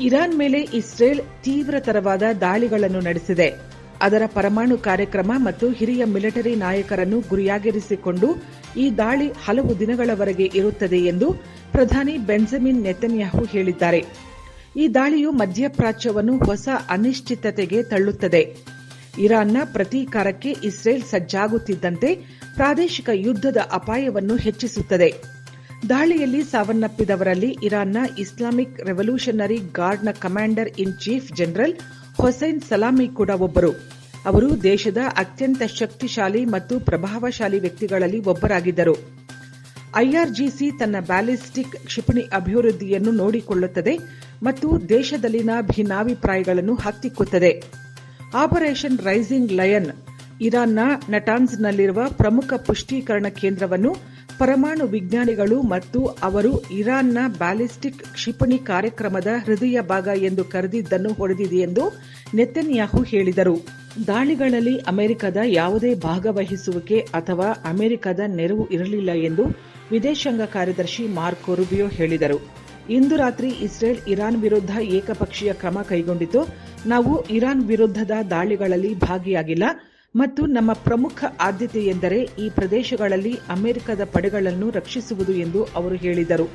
Iran ಮೇಲೆ Israel ತೀವ್ರತರವಾದ ದಾಳಿಗಳನ್ನು ನಡೆಸಿದೆ. ಅದರ ಪರಮಾಣು ಕಾರ್ಯಕ್ರಮ ಮತ್ತು ಹಿರಿಯ ಮಿಲಿಟರಿ ನಾಯಕರನ್ನು ಗುರಿಯಾಗಿರಿಸಿಕೊಂಡು ಈ ದಾಳಿ ಹಲವು ದಿನಗಳವರೆಗೆ ಇರುತ್ತದೆ ಎಂದು ಪ್ರಧಾನಿ ಬೆಂಜಮಿನ್ ನೆತನ್ಯಾಹು ಹೇಳಿದ್ದಾರೆ. ಈ ದಾಳಿಯು ಮಧ್ಯಪ್ರಾಚ್ಯವನ್ನು ಹೊಸ ಅನಿಶ್ಚಿತತೆಗೆ ತಳ್ಳುತ್ತದೆ. ಇರಾನ್ನ ಪ್ರತೀಕಾರಕ್ಕೆ ಇಸ್ರೇಲ್ ಸಜ್ಜಾಗುತ್ತಿದ್ದಂತೆ ಪ್ರಾದೇಶಿಕ ಯುದ್ಧದ ಅಪಾಯವನ್ನು ಹೆಚ್ಚಿಸುತ್ತದೆ. ದಾಳಿಯಲ್ಲಿ ಸಾವನ್ನಪ್ಪಿದವರಲ್ಲಿ ಇರಾನ್ನ Islamic revolutionary ಗಾರ್ಡ್ನ commander in chief general Hossein Salami ಕೂಡ ಒಬ್ಬರು. ಅವರು ದೇಶದ ಅತ್ಯಂತ ಶಕ್ತಿಶಾಲಿ ಮತ್ತು ಪ್ರಭಾವಶಾಲಿ ವ್ಯಕ್ತಿಗಳಲ್ಲಿ ಒಬ್ಬರಾಗಿದ್ದರು. ಐಆರ್ಜಿಸಿ ತನ್ನ ಬ್ಯಾಲಿಸ್ಟಿಕ್ ಕ್ಷಿಪಣಿ ಅಭಿವೃದ್ಧಿಯನ್ನು ನೋಡಿಕೊಳ್ಳುತ್ತದೆ ಮತ್ತು ದೇಶದಲ್ಲಿನ ಭಿನ್ನಾಭಿಪ್ರಾಯಗಳನ್ನು ಹತ್ತಿಕ್ಕುತ್ತದೆ. ಆಪರೇಷನ್ ರೈಸಿಂಗ್ ಲಯನ್ ಇರಾನ್ನ ನಟಾನ್ಸ್ನಲ್ಲಿರುವ ಪ್ರಮುಖ ಪುಷ್ಟೀಕರಣ ಕೇಂದ್ರವನ್ನು ಪರಮಾಣು ವಿಜ್ಞಾನಿಗಳು ಮತ್ತು ಅವರು ಇರಾನ್ನ ಬ್ಯಾಲಿಸ್ಟಿಕ್ ಕ್ಷಿಪಣಿ ಕಾರ್ಯಕ್ರಮದ ಹೃದಯ ಭಾಗ ಎಂದು ಕರೆದಿದ್ದನ್ನು ಹೊಡೆದಿದೆ ಎಂದು ನೆತನ್ಯಾಹು ಹೇಳಿದರು. ದಾಳಿಗಳಲ್ಲಿ ಅಮೆರಿಕದ ಯಾವುದೇ ಭಾಗವಹಿಸುವಿಕೆ ಅಥವಾ ಅಮೆರಿಕದ ನೆರವು ಇರಲಿಲ್ಲ ಎಂದು ವಿದೇಶಾಂಗ ಕಾರ್ಯದರ್ಶಿ ಮಾರ್ಕೊ ರುಬಿಯೋ ಹೇಳಿದರು. ಇಂದು ರಾತ್ರಿ ಇಸ್ರೇಲ್ ಇರಾನ್ ವಿರುದ್ಧ ಏಕಪಕ್ಷೀಯ ಕ್ರಮ ಕೈಗೊಂಡಿತು ನಾವು ಇರಾನ್ ವಿರುದ್ಧದ ದಾಳಿಗಳಲ್ಲಿ ಭಾಗಿಯಾಗಿಲ್ಲ. ಮತ್ತು ನಮ್ಮ ಪ್ರಮುಖ ಆದ್ಯತೆಯೆಂದರೆ ಈ ಪ್ರದೇಶಗಳಲ್ಲಿ ಅಮೆರಿಕದ ಪಡೆಗಳನ್ನು ರಕ್ಷಿಸುವುದು ಎಂದು ಅವರು ಹೇಳಿದರು.